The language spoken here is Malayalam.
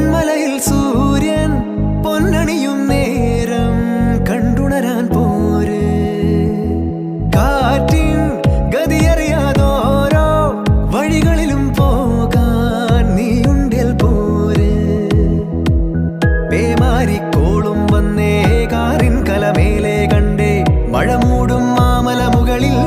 തെന്മലയിൽ സൂര്യൻ പൊന്നണിയും നേരം കണ്ടുണരാൻ പോരെ. കാറ്റിൻ ഗതിയറിയാതോരോ വഴികളിലും പോകാൻ നീയുണ്ടിൽ പോരെ. പേമാരിക്കോളും വന്നേ കാറിൻ കലമേലെ കണ്ടേ മഴ മൂടും മാമല മുകളിൽ